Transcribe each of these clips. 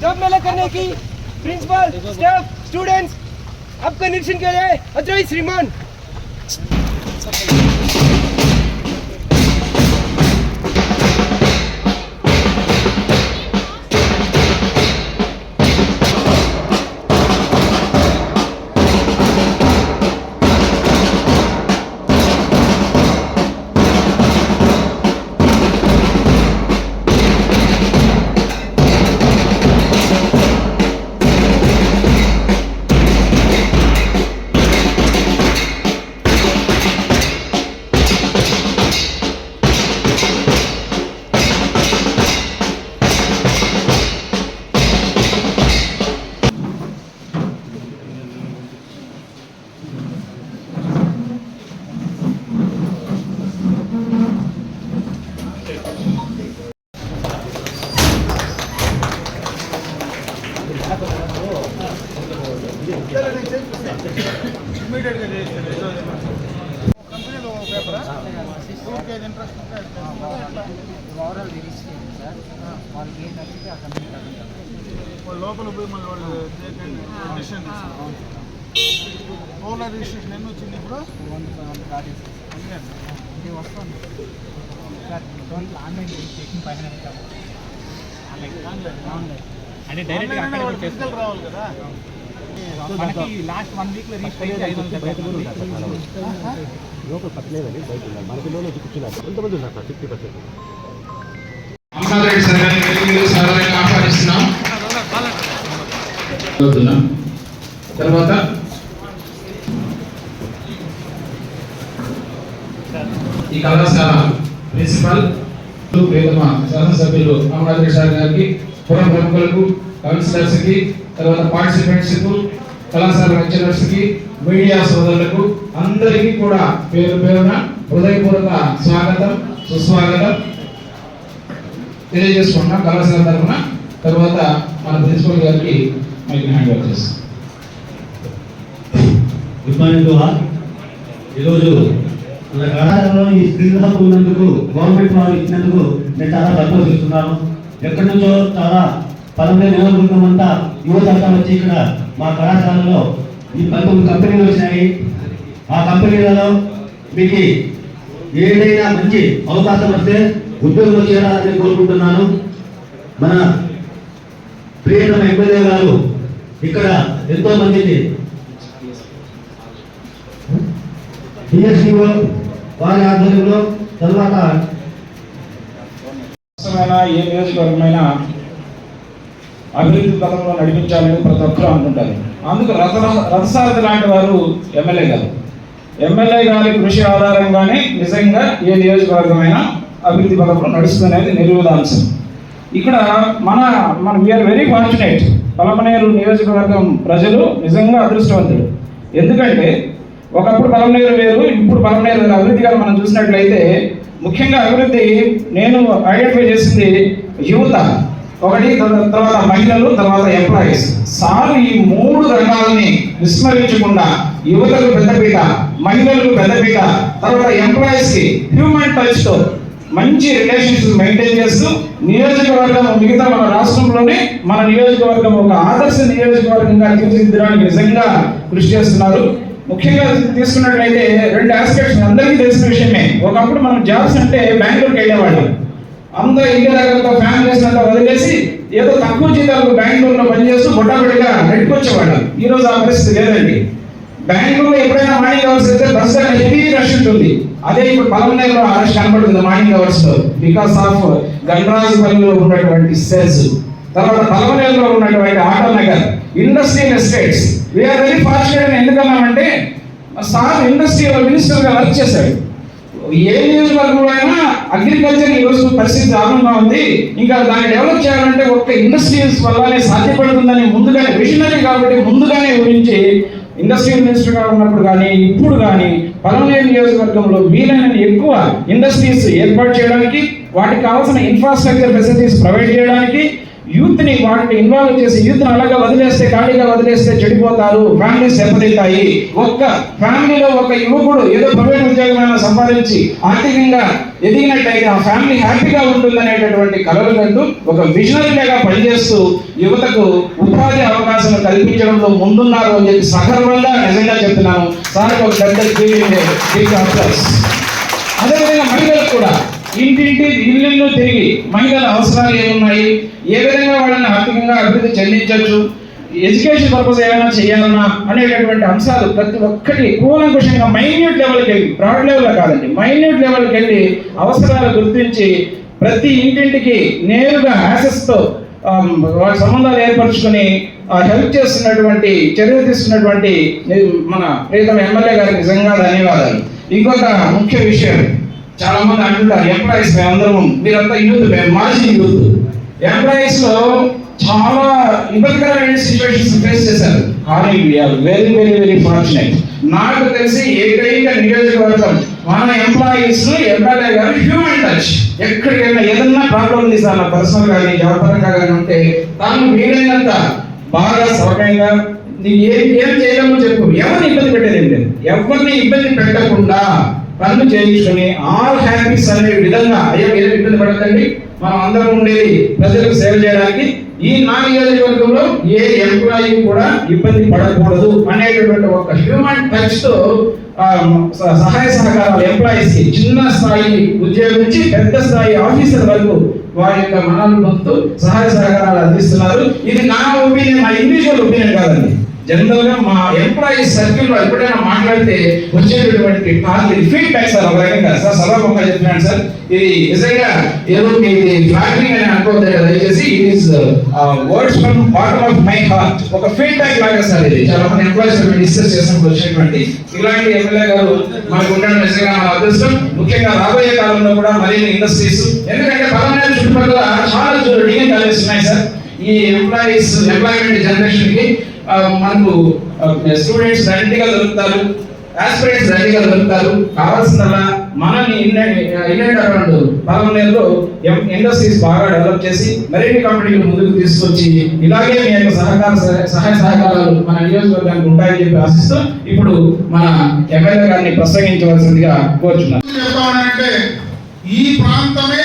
Job मेला करने की principal staff students आपका निरीक्षण किया जाए अजय श्रीमान। అంటే డైరెక్ట్గా అక్కడ కూడా ఫిజికల్ చేసుకోవాలి రావాలి కదా. మనకి లాస్ట్ వన్ వీక్లో రిజిస్టర్ అయితే ఐదు వందలు లోపల పట్టలేదని బయట ఉన్నారు. మనకి లోన్ వచ్చి కూర్చున్నారు. కొంతమంది ఉన్నారు sir? Fifty percent. Ambareddy sir గారిని వేదికలకు సాధారణంగా ఆహ్వానిస్తున్నాం చదువుతున్నాం. తర్వాత ఈ కళాశాల ప్రిన్సిపల్ ప్రియతమ శాసనసభ్యులు అమరాజు సార్ గారికి పురం ప్రముఖులకు కౌన్సిలర్స్కి తర్వాత పార్టిసిపెంట్స్కు కళాశాల లెక్చరర్స్కి మీడియా సోదరులకు అందరికీ కూడా పేరు పేరున హృదయపూర్వక స్వాగతం సుస్వాగతం. తెలియజేసుకుంటున్నాం కళాశాల తరఫున. తర్వాత మన ప్రిన్సిపల్ గారికి మైక్ హ్యాండ్ ఓవర్ చేస్తాం. గుడ్ మార్నింగ్ ఈరోజు మన కళాశాలలో ఈ స్క్రీన్ హక్కు ఉన్నందుకు గవర్నమెంట్ వారు ఇచ్చినందుకు నేను చాలా సంతోషిస్తున్నాను. ఎక్కడి నుంచో చాలా పదమూడు నియోజకవర్గం అంతా యువత అంతా వచ్చి ఇక్కడ మా కళాశాలలో ఈ పంతొమ్మిది కంపెనీలు వచ్చినాయి. ఆ కంపెనీలలో మీకు ఏదైనా మంచి అవకాశం వస్తే ఉద్యోగం చేరాలని కోరుకుంటున్నాను. మన ప్రియతమ ఎమ్మెల్యే గారు ఇక్కడ ఎంతో మందిని డిఎస్డిఓ వారి ఆధ్వర్యంలో తర్వాత ఏ నియోజకవర్గమైనా అభివృద్ధి పథంలో నడిపించాలని ప్రతి ఒక్కరూ అనుకుంటారు. అందుకు రథ రథసారథి లాంటి వారు ఎమ్మెల్యే గారు. ఎమ్మెల్యే గారి కృషి ఆధారంగానే నిజంగా ఏ నియోజకవర్గమైనా అభివృద్ధి పథంలో నడుస్తుందనేది నిరూపదాంశం ఇక్కడ మన మన వీఆర్ వెరీ ఫార్చునేట్ పలమనేరు నియోజకవర్గం ప్రజలు నిజంగా అదృష్టవంతుడు ఎందుకంటే ఒకప్పుడు పలమనేరు వేరు ఇప్పుడు పలమనేరు వేరు. అభివృద్ధి గారు మనం చూసినట్లయితే ముఖ్యంగా అభివృద్ధి నేను ఐడెంటిఫై చేసింది యువత. ఒకటి తర్వాత మహిళలు తర్వాత ఎంప్లాయీస్ సార్ ఈ మూడు రంగాలని విస్మరించకుండా యువతకు పెద్దపీట మహిళలకు పెద్దపీట తర్వాత ఎంప్లాయీస్కి హ్యూమన్ టచ్తో మంచి రిలేషన్షిప్ మెయింటైన్ చేస్తూ నియోజకవర్గం మిగతా మన రాష్ట్రంలోనే మన నియోజకవర్గం ఒక ఆదర్శ నియోజకవర్గంగా తీర్చిదిద్దడానికి నిజంగా కృషి చేస్తున్నారు. ముఖ్యంగా తీసుకున్నట్లయితే రెండు ఆస్పెక్ట్స్ అందరికీ తెలిసిన విషయమే. ఒకప్పుడు మనం జాబ్స్ అంటే బెంగళూరుకి వెళ్ళేవాళ్ళం. అంతా ఇంటి దగ్గరతో ఫ్యామిలీస్ అంతా వదిలేసి ఏదో తక్కువ జీతాలకు బెంగళూరులో పనిచేస్తూ బొట్టాబడిగా నెట్టుకొచ్చేవాళ్ళం ఈ రోజు ఆ పరిస్థితి లేదండి. బెంగళూరులో ఎప్పుడైనా మార్నింగ్ అవర్స్ అయితే బస్ హెవీ రష్ ఉంటుంది. అదే ఇప్పుడు పలమనేరులో ఆ రష్ కనబడుతుంది మార్నింగ్ అవర్స్లో. బికాస్ ఆఫ్ గంగరాజుపల్లిలో ఉన్నటువంటి సెల్స్ తర్వాత పలమనేరులో ఉన్నటువంటి auto Nagar industrial estates we are very fortunate ఎందుకన్నామంటే sir industrial మినిస్టర్గా వర్క్ చేశాడు. ఏ నియోజకవర్గంలో అయినా అగ్రికల్చర్ ఈరోజు పరిస్థితి దారుణంగా ఉంది. ఇంకా దాన్ని డెవలప్ చేయాలంటే ఒక్క ఇండస్ట్రీస్ వల్లనే సాధ్యపడుతుందని ముందుగానే విషనరీ కాబట్టి ముందుగానే ఊహించి ఇండస్ట్రియల్ మినిస్టర్గా ఉన్నప్పుడు కానీ ఇప్పుడు కానీ పలమనేరు నియోజకవర్గంలో వీలైనన్ని ఎక్కువ ఇండస్ట్రీస్ ఏర్పాటు చేయడానికి వాటికి కావాల్సిన ఇన్ఫ్రాస్ట్రక్చర్ ఫెసిలిటీస్ ప్రొవైడ్ చేయడానికి యూత్ని వాటిని ఇన్వాల్వ్ చేసి యూత్ని అలాగా వదిలేస్తే ఖాళీగా వదిలేస్తే చెడిపోతారు. ఫ్యామిలీ దెబ్బతింటాయి ఒక్క ఫ్యామిలీలో ఒక యువకుడు ఏదో ప్రైవేట్ ఉద్యోగమైన సంపాదించి ఆర్థికంగా ఎదిగినట్టయితే ఆ ఫ్యామిలీ హ్యాపీగా ఉంటుందనేటటువంటి కలలు కంటూ ఒక విజనరీగా పనిచేస్తూ యువతకు ఉపాధి అవకాశాలు కల్పించడంలో ముందున్నారు అని చెప్పి సగర్వంగా నిజంగా చెప్తున్నాను. సార్కి ఒక పెద్ద అదేవిధంగా మహిళలకు కూడా ఇంటింటి ఇల్లు తిరిగి మహిళల అవసరాలు ఏమున్నాయి? ఏ విధంగా వాళ్ళని ఆర్థికంగా అభివృద్ధి చెందించవచ్చు ఎడ్యుకేషన్ పర్పస్ ఏమైనా చేయాలన్నా అనేటటువంటి అంశాలు ప్రతి ఒక్కటి కూలంకుషంగా మైన్యూట్ లెవెల్కి వెళ్ళి బ్రాడ్ లెవెల్లో కాదండి మైన్యూట్ లెవెల్కి వెళ్ళి అవసరాలు గుర్తించి ప్రతి ఇంటింటికి నేరుగా యాసెస్తో um, వాళ్ళ సంబంధాలు ఏర్పరచుకొని హెల్ప్ చేస్తున్నటువంటి చర్య తీసుకున్నటువంటి మన ప్రీతం ఎమ్మెల్యే గారికి నిజంగా ధన్యవాదాలు. ఇంకొక ముఖ్య విషయం చాలా మంది అంటుంటారు ఎంప్లాయీస్ మేమందరం మీరంతా యూత్ మేము మాజీ యూత్. ఎంప్లాయీస్లో చాలా ఇబ్బందికరమైన సిచ్యువేషన్స్ ఫేస్ చేశారు. కానీ we are very very very fortunate నాకు తెలిసి ఏకైక నియోజకవర్గం మన ఎంప్లాయీస్ ఎమ్మెల్యే గారు హ్యూమన్ టచ్ ఎక్కడికైనా ఏదన్నా ప్రాబ్లం ఉంది సార్ నా పర్సనల్ కానీ వ్యాపారంగా కానీ ఉంటే తాను వీలైనంత బాగా సౌకర్యంగా ఏం ఏం చేయలేమో చెప్పు. ఎవరిని ఇబ్బంది పెట్టేది ఎవరిని ఇబ్బంది పెట్టకుండా పనులు చేయించుకొని ఆల్ హ్యాపీస్ అనే విధంగా అయ్యా ఏం ఇబ్బంది పడకండి. మనం అందరం ఉండేది ప్రజలకు సేవ చేయడానికి. ఈ నా నియోజకవర్గంలో ఏ ఎంప్లాయీ కూడా ఇబ్బంది పడకూడదు అనేటటువంటి ఒక హ్యూమన్ టచ్తో సహాయ సహకారాలు ఎంప్లాయీస్కి చిన్న స్థాయి ఉద్యోగం నుంచి పెద్ద స్థాయి ఆఫీసర్ వరకు వారి యొక్క మనాలు పొందుతూ సహాయ సహకారాలు అందిస్తున్నారు. ఇది నా ఒపీనియన్ నా ఇండివిజువల్ ఒపీనియన్ కాదండి. జనరల్గా మా ఎంప్లాయీ సర్కిల్లో ఎప్పుడైనా మాట్లాడితే వచ్చేటటువంటి టాక్ ఫీడ్బ్యాక్ సార్ ఒక రకంగా. సార్ సభాముఖంగా చెప్తున్నాను సార్. ఇది నిజంగా ఏదో మీది ఫ్లాటరింగ్ అని అనుకోవద్దు దయచేసి it is words from bottom of my heart ఒక ఫీడ్బ్యాక్ లాగా సార్ ఇది. చాలా మంది ఎంప్లాయీస్ డిస్కస్ చేసినప్పుడు వచ్చినటువంటి ఇలాంటి ఎమ్మెల్యే గారు మనకు ఉండడం నిజంగా మన అదృష్టం. ముఖ్యంగా రాబోయే కాలంలో కూడా మరిన్ని ఇండస్ట్రీస్ ఎందుకంటే పదమైన చుట్టుపక్కల చాలా డిగ్రీ కాలేజెస్ ఉన్నాయి సార్. ఈ ఎంప్లాయీస్ ఎంప్లాయ్మెంట్ జనరేషన్కి మనకు స్టూడెంట్స్ దండిగా దొరుకుతారు ఆస్పిరెంట్స్ దండిగా దొరుకుతారు. కావాల్సిందల్లా మనల్ని ఇండియన్ అరౌండ్ పలమనేరులో ఇండస్ట్రీస్ బాగా డెవలప్ చేసి మరిన్ని కంపెనీలు ముందుకు తీసుకొచ్చి ఇలాగే మీ యొక్క సహకార సహాయ సహకారాలు మన నియోజకవర్గానికి ఉంటాయని చెప్పి ఆశిస్తూ ఇప్పుడు మన ఎమ్మెల్యే గారిని ప్రసంగించవలసిందిగా కోరుచున్నాను. ఎందుకు ఈ ప్రాంతమే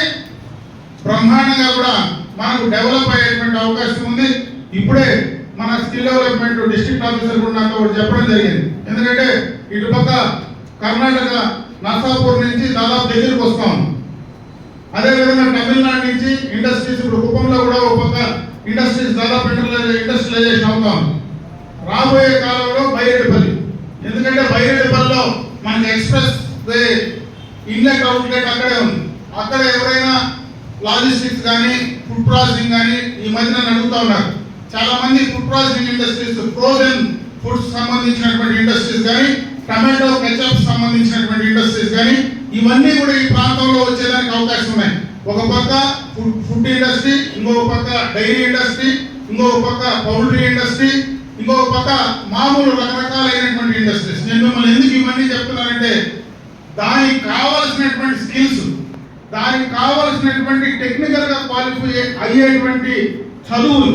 బ్రహ్మాండంగా కూడా మనకు డెవలప్ అయ్యేటువంటి అవకాశం ఉంది. ఇప్పుడే మన స్కిల్ డెవలప్మెంట్ డిస్ట్రిక్ట్ ఆఫీసర్ కూడా నాతో చెప్పడం జరిగింది. ఎందుకంటే ఇటు పక్క కర్ణాటక నర్సాపూర్ నుంచి దాదాపు దగ్గరికి వస్తాం. అదేవిధంగా తమిళనాడు నుంచి ఇండస్ట్రీస్ ఇప్పుడు కుప్పంలో కూడా ఒక పక్క ఇండస్ట్రీస్ దాదాపు ఇండస్ట్రియలైజేషన్ అవుతాం. రాబోయే కాలంలో బైరెడ్డిపల్లి. ఎందుకంటే బైరెడ్డిపల్లిలో మనకి ఎక్స్ప్రెస్ వే ఇన్లెట్ అవుట్లెట్ అక్కడే ఉంది. అక్కడ ఎవరైనా లాజిస్టిక్స్ కానీ ఫుడ్ ప్రాసెసింగ్ కానీ ఈ మధ్యన అడుగుతా ఉన్నారు. చాలా మంది food processing industries frozen foods సంబంధించినటువంటి ఇండస్ట్రీస్ కానీ టమాటో కెచప్ సంబంధించినటువంటి ఇండస్ట్రీస్ కానీ ఇవన్నీ కూడా ఈ ప్రాంతంలో వచ్చేదానికి అవకాశం ఉన్నాయి. ఒక పక్క ఫుడ్ ఫుడ్ ఇండస్ట్రీ ఇంకొక పక్క డైరీ ఇండస్ట్రీ ఇంకొక పక్క పౌల్ట్రీ ఇండస్ట్రీ ఇంకొక పక్క మామూలు రకరకాలైనటువంటి ఇండస్ట్రీస్ నేను మిమ్మల్ని ఎందుకు ఇవన్నీ చెప్తున్నానంటే దానికి కావలసినటువంటి స్కిల్స్ దానికి కావలసినటువంటి టెక్నికల్గా క్వాలిఫై అయ్యేటువంటి చదువులు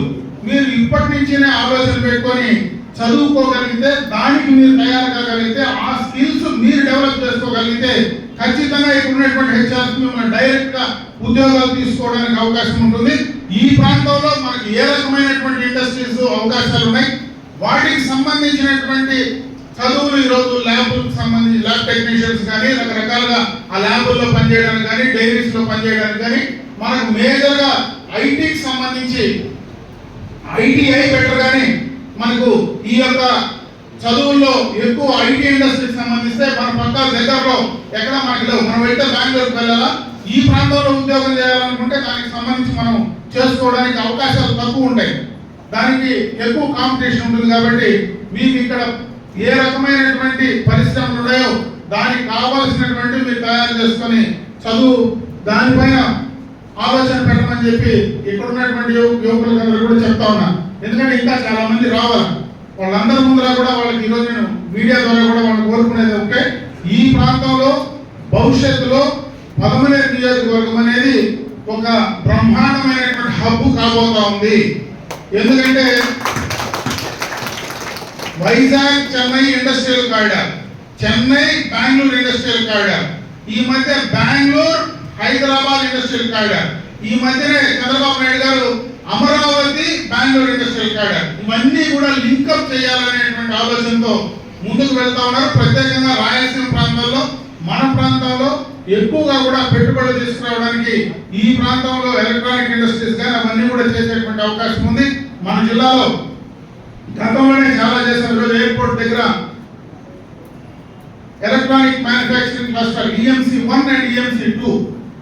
మీరు ఇప్పటి నుంచినే ఆలోచన పెట్టుకొని చదువుకోగలిగితే దానికి మీరు తయారు కాగలిగితే ఆ స్కిల్స్ మీరు డెవలప్ చేసుకోగలిగితే ఖచ్చితంగా ఇక్కడ ఉన్నటువంటి హెచ్ఆర్స్ మిమ్మల్ని డైరెక్ట్గా ఉద్యోగాలు తీసుకోవడానికి అవకాశం ఉంటుంది. ఈ ప్రాంతంలో మనకి ఏ రకమైనటువంటి ఇండస్ట్రీస్ అవకాశాలు ఉన్నాయి? వాటికి సంబంధించినటువంటి చదువులు ఈరోజు ల్యాబ్లకు సంబంధించి ల్యాబ్ టెక్నీషియన్స్ కానీ రకరకాలుగా ఆ ల్యాబుల్లో పనిచేయడానికి కానీ డైరీస్లో పనిచేయడానికి కానీ మనకు మేజర్గా ఐటీకి సంబంధించి ఐటీఐ బెటర్ కానీ మనకు ఈ యొక్క చదువుల్లో ఎక్కువ ఐటీ ఇండస్ట్రీకి సంబంధిస్తే మన పక్క దగ్గరలో ఎక్కడ మనకి లేవు. మనం వెళ్తే బెంగళూరుకి వెళ్ళాలా? ఈ ప్రాంతంలో ఉద్యోగం చేయాలనుకుంటే దానికి సంబంధించి మనం చేసుకోవడానికి అవకాశాలు తక్కువ ఉంటాయి. దానికి ఎక్కువ కాంపిటీషన్ ఉంటుంది కాబట్టి మీకు ఇక్కడ ఏ రకమైనటువంటి పరిశ్రమలు ఉన్నాయో దానికి కావాల్సినటువంటి మీరు తయారు చేసుకొని చదువు దానిపైన ఆలోచన పెట్టమని చెప్పి ఇక్కడ ఉన్నటువంటి యువ- యువకులందరూ కూడా చెప్తా ఉన్నా. ఎందుకంటే ఇంకా చాలా మంది రావాలి. వాళ్ళందరి ముందర కూడా వాళ్ళకి ఈరోజు నేను మీడియా ద్వారా కూడా వాళ్ళు కోరుకునేది ఒకటే. ఈ ప్రాంతంలో భవిష్యత్తులో పదమనేరు నియోజకవర్గం అనేది ఒక బ్రహ్మాండమైనటువంటి హబ్ కాబోతా ఉంది. ఎందుకంటే Vizag Chennai industrial corridor Chennai Bengaluru industrial corridor ఈ మధ్య బెంగళూరు హైదరాబాద్ ఇండస్ట్రియల్ కారిడార్. ఈ మధ్యనే చంద్రబాబు నాయుడు గారు అమరావతి బెంగళూరు ఇండస్ట్రియల్ కారిడార్. ఇవన్నీ కూడా లింకప్ చేయాలనేటువంటి ఆలోచనతో ముందుకు వెళ్తా ఉన్నారు. ప్రత్యేకంగా రాయలసీమ ప్రాంతాల్లో మన ప్రాంతంలో ఎక్కువగా కూడా పెట్టుబడులు తీసుకురావడానికి ఈ ప్రాంతంలో ఎలక్ట్రానిక్ ఇండస్ట్రీస్ కానీ అవన్నీ కూడా చేసేటువంటి అవకాశం ఉంది. మన జిల్లాలో గతంలోనే చాలా చేసిన రోజు ఎయిర్పోర్ట్ దగ్గర electronic manufacturing cluster EMC one and EMC two.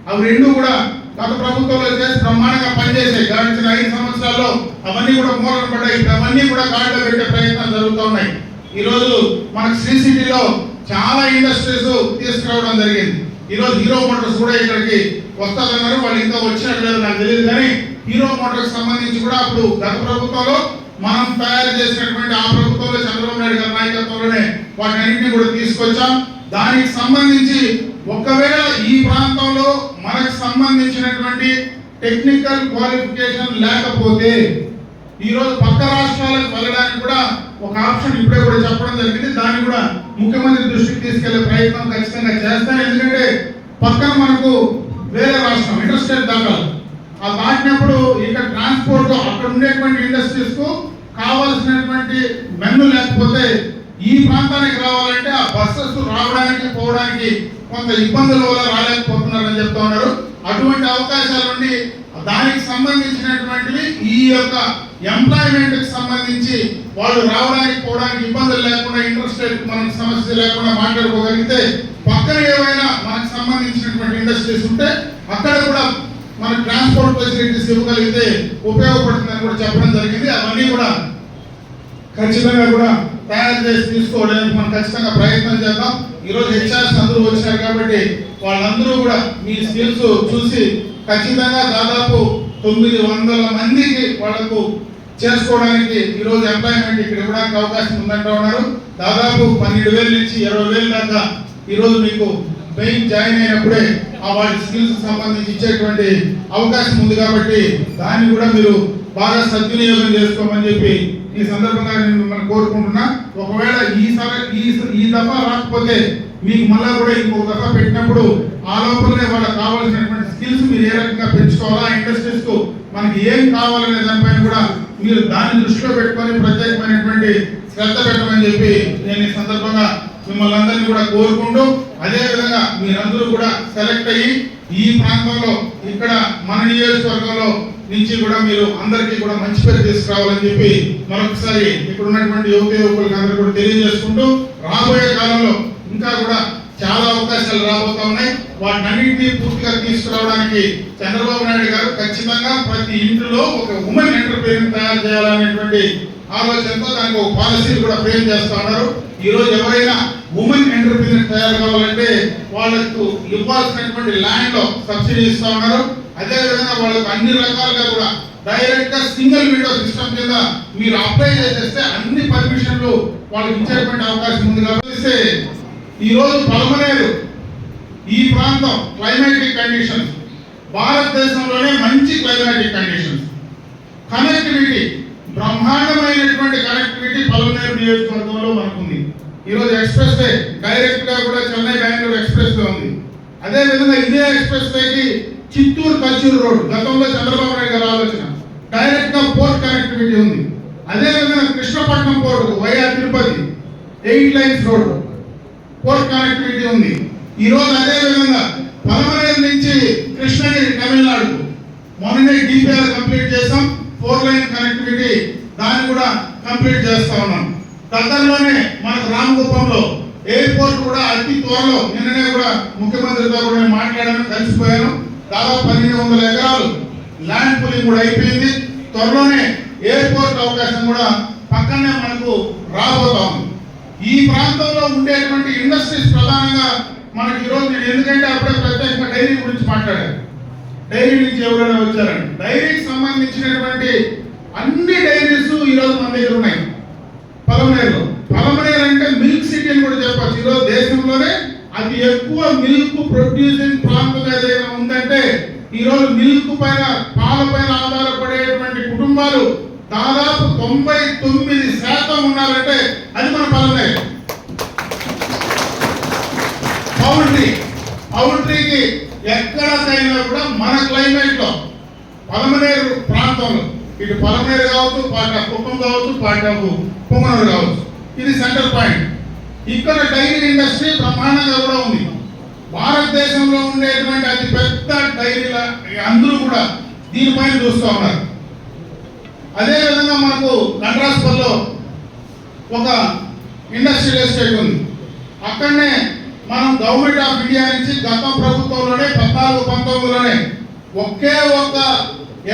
అవి రెండు కూడా గత ప్రభుత్వంలో చేసి బ్రహ్మాండంగా పనిచేసాయి గడిచిన ఐదు సంవత్సరాల్లో అవన్నీ కూడా మూలన పడ్డాయి. అవన్నీ కూడా గాడిలో పెట్టే ప్రయత్నాలు జరుగుతూ ఉన్నాయి. ఈ రోజు మనకు శ్రీ సిటీలో చాలా ఇండస్ట్రీస్ తీసుకురావడం జరిగింది. ఈ రోజు హీరో మోటార్స్ కూడా ఇక్కడికి వస్తారన్నారు వాళ్ళు ఇంకా వచ్చినట్టు లేదు నాకు తెలియదు కానీ హీరో మోటార్స్ సంబంధించి కూడా అప్పుడు గత ప్రభుత్వంలో మనం తయారు చేసినటువంటి ఆ ప్రభుత్వంలో చంద్రబాబు నాయుడు గారి నాయకత్వంలోనే వాటిని అన్నింటినీ కూడా తీసుకొచ్చాం. దానికి సంబంధించి ఒకవేళ ఈ ప్రాంతంలో మనకు సంబంధించినటువంటి టెక్నికల్ క్వాలిఫికేషన్ లేకపోతే ఈరోజు పక్క రాష్ట్రాలకు వెళ్ళడానికి కూడా ఒక ఆప్షన్ ఇప్పుడే కూడా చెప్పడం జరిగింది. దాన్ని కూడా ముఖ్యమంత్రి దృష్టికి తీసుకెళ్ళే ప్రయత్నం ఖచ్చితంగా చేస్తాను ఎందుకంటే పక్కన మనకు వేరే రాష్ట్రం ఇంటర్స్టేట్ దాకా ఆ దాటినప్పుడు ఇక్కడ ట్రాన్స్పోర్ట్ అక్కడ ఉండేటువంటి ఇండస్ట్రీస్కు కావాల్సినటువంటి మెన్ను లేకపోతే ఈ ప్రాంతానికి రావాలంటే ఆ బస్సెస్ రావడానికి పోవడానికి కొంత ఇబ్బందుల వల్ల రాలేకపోతున్నారని చెప్తా ఉన్నారు. అటువంటి అవకాశాలు ఉండి దానికి సంబంధించినటువంటివి ఈ యొక్క ఎంప్లాయ్మెంట్కి సంబంధించి వాళ్ళు రావడానికి పోవడానికి ఇబ్బందులు లేకుండా ఇంట్రెస్టెడ్ మనకు సమస్య లేకుండా మాట్లాడుకోగలిగితే పక్కన ఏవైనా మనకు సంబంధించినటువంటి ఇండస్ట్రీస్ ఉంటే అక్కడ కూడా మన ట్రాన్స్పోర్ట్ ఫెసిలిటీస్ ఇవ్వగలిగితే ఉపయోగపడుతుందని కూడా చెప్పడం జరిగింది. అవన్నీ కూడా ఖచ్చితంగా కూడా తయారు చేసి తీసుకోవడానికి మనం ఖచ్చితంగా ప్రయత్నం చేద్దాం. ఈరోజు హెచ్ఆర్స్ అందరూ వచ్చారు కాబట్టి వాళ్ళందరూ కూడా మీ స్కిల్స్ చూసి ఖచ్చితంగా దాదాపు తొమ్మిది వందల మందికి వాళ్ళకు చేసుకోవడానికి ఈరోజు ఎంప్లాయ్మెంట్ ఇక్కడ ఇవ్వడానికి అవకాశం ఉందంటూ ఉన్నారు. దాదాపు పన్నెండు వేల నుంచి ఇరవై వేల దాకా ఈరోజు మీకు మెయిన్ జాయిన్ అయినప్పుడే ఆ వాటి స్కిల్స్ సంబంధించి ఇచ్చేటువంటి అవకాశం ఉంది కాబట్టి దాన్ని కూడా మీరు బాగా సద్వినియోగం చేసుకోమని చెప్పి ఈ సందర్భంగా నేను మిమ్మల్ని కోరుకుంటున్నా ఒకవేళ ఈ ఈ ఈ దఫా రాకపోతే మీకు మళ్ళా కూడా ఇంకో దఫా పెట్టినప్పుడు ఆ లోపలనే వాళ్ళకి కావాల్సినటువంటి స్కిల్స్ మీరు ఏ రకంగా పెంచుకోవాలా ఇండస్ట్రీస్కు మనకి ఏం కావాలనే దానిపైన కూడా మీరు దాన్ని దృష్టిలో పెట్టుకొని ప్రత్యేకమైనటువంటి శ్రద్ధ పెట్టమని చెప్పి నేను ఈ సందర్భంగా మిమ్మల్ని అందరినీ కూడా కోరుకుంటూ అదేవిధంగా మీరందరూ కూడా సెలెక్ట్ అయ్యి ఈ ప్రాంతంలో ఇక్కడ మన నియోజకవర్గంలో నుంచి కూడా మీరు అందరికీ కూడా మంచి పేరు తీసుకురావాలని చెప్పి మరొకసారి ఇక్కడ ఉన్నటువంటి యువక యువకులకు అందరూ కూడా తెలియజేసుకుంటూ రాబోయే కాలంలో ఇంకా కూడా చాలా అవకాశాలు రాబోతా ఉన్నాయి. వాటిని అన్నింటినీ పూర్తిగా తీసుకురావడానికి చంద్రబాబు నాయుడు గారు ఖచ్చితంగా ప్రతి ఇంటిలో ఒక ఉమెన్ ఎంటర్ప్రీనర్ తయారు చేయాలనేటువంటి ఆలోచనతో దానికి ఒక పాలసీలు కూడా ఫ్రేమ్ చేస్తా ఉన్నారు. ఈ రోజు ఎవరైనా ఉమెన్ ఎంటర్ప్రీనర్ తయారు కావాలంటే వాళ్ళకు ఇవ్వాల్సినటువంటి ల్యాండ్లో సబ్సిడీ ఇస్తా ఉన్నారు. అదేవిధంగా వాళ్ళకు అన్ని రకాలుగా కూడా డైరెక్ట్గా సింగిల్ విండో సిస్టమ్ కింద మీరు అప్లై చేసేస్తే అన్ని పర్మిషన్లు వాళ్ళకి ఇచ్చేటువంటి అవకాశం ఉంది కాబట్టి ఈ రోజు పలమనేరు ఈ ప్రాంతం క్లైమాటిక్ కండిషన్స్ భారతదేశంలోనే మంచి క్లైమాటిక్ కండిషన్స్ కనెక్టివిటీ బ్రహ్మాండమైనటువంటి కనెక్టివిటీ పలమనేరు నియోజకవర్గంలో మనకుంది. ఈరోజు ఎక్స్ప్రెస్ వే డైరెక్ట్గా కూడా చెన్నై బెంగళూరు ఎక్స్ప్రెస్ వే ఉంది. అదేవిధంగా ఇదే ఎక్స్ప్రెస్ వేకి చిత్తూరు కచ్చూరు రోడ్ గతంలో చంద్రబాబు నాయుడు గారు ఆలోచన. డైరెక్ట్గా పోర్ట్ కనెక్టివిటీ ఉంది. అదే విధంగా Krishnapatnam port via Tirupati eight lines road port connectivity ఉంది. ఈ రోజు అదే విధంగా పలమనేరు నుంచి కృష్ణగిరి తమిళనాడుకు. మొన్ననే డిపిఆర్ కంప్లీట్ చేసాం ఫోర్ లైన్ కనెక్టివిటీ దాన్ని కూడా కంప్లీట్ చేస్తా ఉన్నాం. దగ్గరలోనే మనకు రామగుప్పంలో ఎయిర్పోర్ట్ కూడా అతి త్వరలో నిన్ననే కూడా ముఖ్యమంత్రితో కూడా నేను మాట్లాడాను కలిసిపోయాను. దాదాపు పన్నెండు వందల ఎకరాలు ల్యాండ్ పూలింగ్ కూడా అయిపోయింది. త్వరలోనే ఎయిర్పోర్ట్ అవకాశం కూడా పక్కనే మనకు రాబోతా ఉంది. ఈ ప్రాంతంలో ఉండేటువంటి ఇండస్ట్రీస్ ప్రధానంగా మనకి ఈరోజు నేను ఎందుకంటే అప్పుడే ప్రత్యేకంగా డైరీ గురించి మాట్లాడాను. డైరీ నుంచి ఎవరైనా వచ్చారండి? డైరీకి సంబంధించినటువంటి అన్ని డైరీస్ ఈరోజు మన దగ్గర ఉన్నాయి. పలమనేరులో. పలమనేరు అంటే మిల్క్ సిటీ అని కూడా చెప్పచ్చు. ఈరోజు దేశంలోనే అది ఎక్కువ మిల్క్ ప్రొడ్యూసింగ్ ప్రాంతం ఏదైనా ఉందంటే ఈరోజు మిల్క్ పైన పాల పైన ఆధారపడేటువంటి కుటుంబాలు దాదాపు తొంభై తొమ్మిది శాతం ఉన్నారంటే అది మన పనులే పౌల్ట్రీ పౌల్ట్రీకి ఎక్కడైనా కూడా మన క్లైమేట్లో పలమనేరు ప్రాంతంలో ఇటు పలమనేరు కావచ్చు పాట కుప్పం కావచ్చు పాట పొంగనూరు కావచ్చు. ఇది సెంటర్ పాయింట్. ఇక్కడ డైరీ ఇండస్ట్రీ బ్రహ్మాండంగా కూడా ఉంది. భారతదేశంలో ఉండేటువంటి అతి పెద్ద డైరీల అందరూ కూడా దీనిపైన చూస్తూ ఉన్నారు. అదేవిధంగా మనకు కండ్రాస్పల్లో ఒక ఇండస్ట్రియల్ ఎస్టేట్ ఉంది. అక్కడనే మనం గవర్నమెంట్ ఆఫ్ ఇండియా నుంచి గత ప్రభుత్వంలోనే పద్నాలుగు పంతొమ్మిదిలోనే ఒకే ఒక్క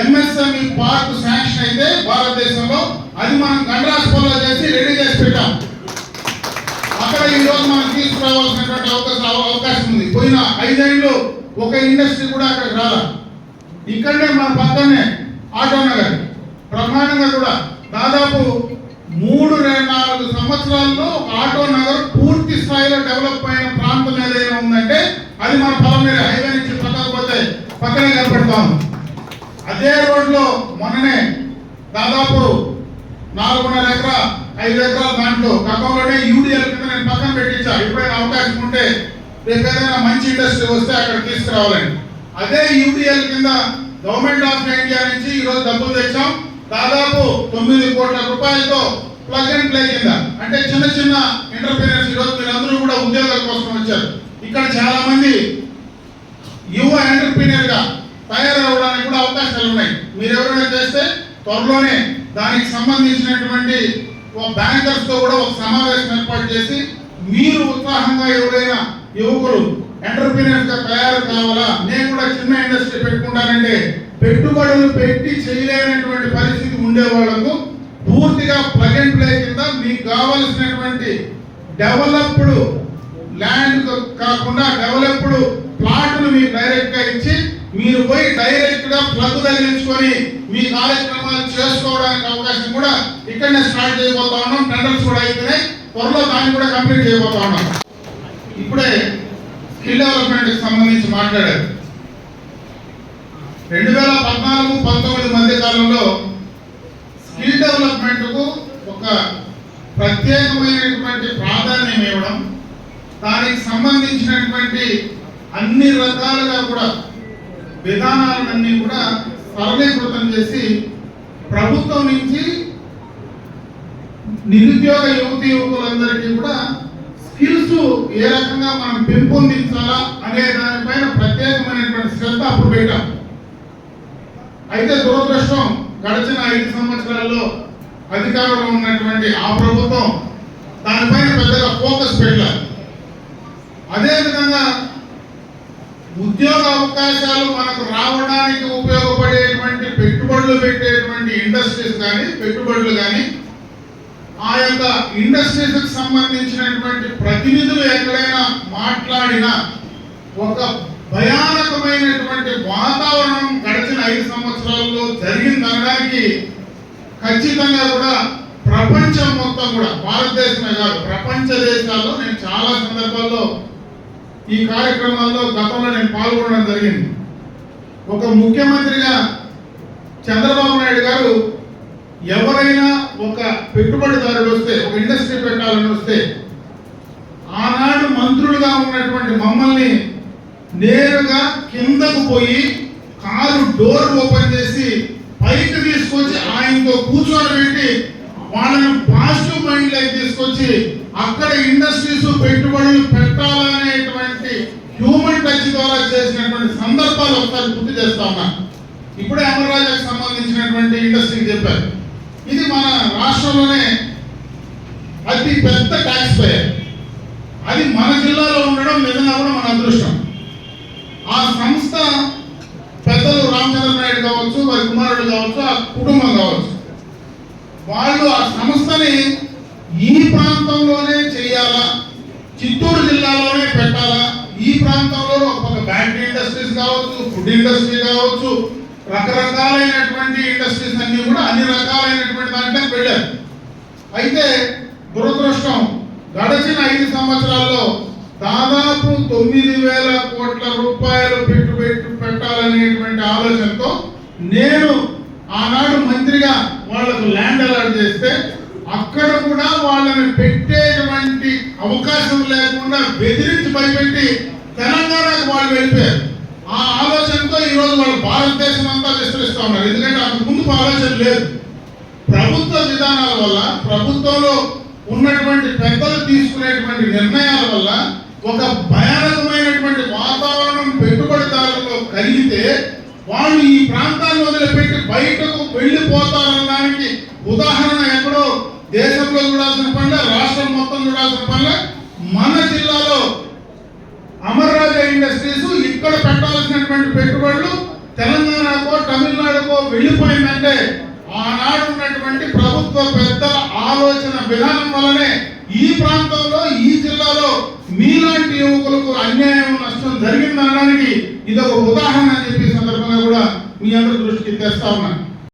ఎంఎస్ఎంఈ పార్క్ శాంక్షన్ అయితే భారతదేశంలో అది మనం గండ్రాస్పల్లో చేసి రెడీ చేసి పెట్టాం. అక్కడ ఈ రోజు మనం తీసుకురావాల్సినటువంటి అవకాశం అవకాశం ఉంది. పోయిన ఐదేళ్ళు ఒక ఇండస్ట్రీ కూడా అక్కడికి రాలా. ఇక్కడనే మన పక్కనే ఆటో నగర్. బ్రహ్మాండంగా కూడా. దాదాపు మూడు నాలుగు సంవత్సరాల్లో ఆటో నగర్ పూర్తి స్థాయిలో డెవలప్ అయిన ప్రాంతం ఏదైనా ఉందంటే అది మన పొలం హైవే నుంచి పక్కకు పోతే పక్కనే కనపడతాం అదే రోడ్లో మొన్ననే దాదాపు నాలుగున్నర ఎకరా ఐదు ఎకరాల దాంట్లో గతంలోనే యూడిఎల్ కింద నేను పక్కన పెట్టించా. ఎప్పుడైనా అవకాశం ఉంటే రేపు ఏదైనా మంచి ఇండస్ట్రీ వస్తే అక్కడ తీసుకురావాలని. అదే యూడిఎల్ కింద గవర్నమెంట్ ఆఫ్ ఇండియా నుంచి ఈరోజు డబ్బులు తెచ్చాం. దాదాపు తొమ్మిది కోట్ల రూపాయలతో ప్లగ్ అండ్ ప్లే కింద. అంటే చిన్న చిన్న ఎంటర్ప్రీనర్స్ ఈ రోజు మీరందరూ కూడా ఉద్యోగాల కోసం వచ్చారు. ఇక్కడ చాలా మంది యువ ఎంటర్ప్రీనియర్గా తయారవడానికి కూడా అవకాశాలు ఉన్నాయి. మీరు ఎవరైనా చేస్తే త్వరలోనే దానికి సంబంధించినటువంటి బ్యాంకర్స్తో కూడా ఒక సమావేశం ఏర్పాటు చేసి మీరు ఉత్సాహంగా ఎవరైనా యువకులు ఎంటర్ప్రీనియర్స్గా తయారు కావాలా? నేను కూడా చిన్న ఇండస్ట్రీ పెట్టుకుంటానంటే పెట్టుబడులు పెట్టి చేయలేనటువంటి పరిస్థితి ఉండే వాళ్ళకు పూర్తిగా ప్లగ్ అండ్ ప్లే కింద మీకు కావలసినటువంటి డెవలప్డ్ ల్యాండ్ కాకుండా డెవలప్డ్ ప్లాట్లు మీకు డైరెక్ట్గా ఇచ్చి మీరు పోయి డైరెక్ట్గా ప్లగ్ తగిలించుకొని మీ కార్యక్రమాలు చేసుకోవడానికి అవకాశం కూడా ఇక్కడనే స్టార్ట్ చేయబోతా ఉన్నాం. టెండర్స్ కూడా అయితేనే త్వరలో దాన్ని కూడా కంప్లీట్ చేయబోతా ఉన్నాం. ఇప్పుడే స్కిల్ డెవలప్మెంట్కి సంబంధించి మాట్లాడారు. రెండు వేల పద్నాలుగు పంతొమ్మిది మధ్య కాలంలో స్కిల్ డెవలప్మెంట్కు ఒక ప్రత్యేకమైనటువంటి ప్రాధాన్యం ఇవ్వడం దానికి సంబంధించినటువంటి అన్ని రకాలుగా కూడా విధానాలన్నీ కూడా సరళీకృతం చేసి ప్రభుత్వం నుంచి నిరుద్యోగ యువతి యువకులందరికీ కూడా స్కిల్స్ ఏ రకంగా మనం పెంపొందించాలా అనే దానిపైన ప్రత్యేకమైనటువంటి శ్రద్ధ అప్పుడు పెట్టాం. అయితే దురదృష్టం గడిచిన ఐదు సంవత్సరాల్లో అధికారంలో ఉన్నటువంటి ఆ ప్రభుత్వం దానిపైన పెద్దగా ఫోకస్ పెట్టారు అదేవిధంగా ఉద్యోగ అవకాశాలు మనకు రావడానికి ఉపయోగపడేటువంటి పెట్టుబడులు పెట్టేటువంటి ఇండస్ట్రీస్ కానీ పెట్టుబడులు కానీ ఆ యొక్క ఇండస్ట్రీస్కి సంబంధించినటువంటి ప్రతినిధులు ఎక్కడైనా మాట్లాడిన ఒక భయానకమైనటువంటి వాతావరణం గడిచిన ఐదు సంవత్సరాల్లో జరిగిందనడానికి ఖచ్చితంగా కూడా ప్రపంచం మొత్తం కూడా భారతదేశమే కాదు ప్రపంచ దేశాల్లో నేను చాలా సందర్భాల్లో ఈ కార్యక్రమాల్లో గతంలో నేను పాల్గొనడం జరిగింది. ఒక ముఖ్యమంత్రిగా చంద్రబాబు నాయుడు గారు ఎవరైనా ఒక పెట్టుబడిదారుడు వస్తే ఒక ఇండస్ట్రీ పెట్టాలని వస్తే ఆనాడు మంత్రులుగా ఉన్నటువంటి మమ్మల్ని నేరుగా కిందకు పోయి కారు డోర్ ఓపెన్ చేసి పైకి తీసుకొచ్చి ఆయనతో కూర్చోబెట్టి వాళ్ళని పాజిటివ్ మైండ్ లైక్ తీసుకొచ్చి అక్కడ ఇండస్ట్రీస్ పెట్టుబడులు పెట్టాలనేటువంటి హ్యూమన్ టచ్ ద్వారా చేసినటువంటి సందర్భాలు ఒకసారి గుర్తు చేస్తా ఉన్నా. ఇప్పుడే అమరరాజాకి సంబంధించినటువంటి ఇండస్ట్రీకి చెప్పారు. ఇది మన రాష్ట్రంలోనే అతి పెద్ద ట్యాక్స్ పేయర్ అది మన జిల్లాలో ఉండడం నిజంగా కూడా మన అదృష్టం. ఆ సంస్థ పెద్దలు రామచంద్ర నాయుడు కావచ్చు వారి కుమారుడు కావచ్చు ఆ కుటుంబం కావచ్చు. వాళ్ళు ఆ సంస్థని ఈ ప్రాంతంలోనే చేయాలా? చిత్తూరు జిల్లాలోనే పెట్టాలా? ఈ ప్రాంతంలో ఒక బ్యాంక్ ఇండస్ట్రీస్ కావచ్చు ఫుడ్ ఇండస్ట్రీ కావచ్చు రకరకాలైనటువంటి ఇండస్ట్రీస్ అన్ని కూడా అన్ని రకాలైనటువంటి దాంట్లో వెళ్ళారు అయితే దురదృష్టం గడచిన ఐదు సంవత్సరాల్లో దాదాపు తొమ్మిది వేల కోట్ల రూపాయలు పెట్టుబడి పెట్టాలనేటువంటి ఆలోచనతో నేను ఆనాడు మంత్రిగా వాళ్ళకు ల్యాండ్ అలాట్ చేస్తే అక్కడ కూడా వాళ్ళని పెట్టేటువంటి అవకాశం లేకుండా బెదిరించి భయపెట్టి తెలంగాణకు వాళ్ళు వెళ్ళిపోయారు. ఆ ఆలోచనతో ఈ రోజు వాళ్ళు భారతదేశం అంతా విస్తరిస్తూ ఉన్నారు. ఎందుకంటే అంతకు ముందు ఆలోచన లేదు. ప్రభుత్వ విధానాల వల్ల ప్రభుత్వంలో ఉన్నటువంటి పెద్దలు తీసుకునేటువంటి నిర్ణయాల వల్ల ఒక భయానకమైనటువంటి వాతావరణం పెట్టుబడిదారులలో కలిగితే వాళ్ళు ఈ ప్రాంతాన్ని వదిలిపెట్టి బయటకు వెళ్ళిపోతారనడానికి ఉదాహరణ ఎక్కడో దేశంలో చూడాల్సిన పనులే రాష్ట్రం మొత్తం చూడాల్సిన పనులే. మన జిల్లాలో అమర్రాజ ఇండస్ట్రీస్ ఇక్కడ పెట్టాల్సినటువంటి పెట్టుబడులు తెలంగాణకో తమిళనాడుకో వెళ్ళిపోయిందంటే ఆనాడు ఉన్నటువంటి ప్రభుత్వ పెద్దల ఆలోచన విధానం వల్లనే ఈ ప్రాంతంలో ఈ జిల్లాలో మీలాంటి యువకులకు అన్యాయం నష్టం జరిగిందనడానికి ఇది ఒక ఉదాహరణ అని చెప్పి సందర్భంగా కూడా మీ అందరి దృష్టికి తెస్తా ఉన్నాను.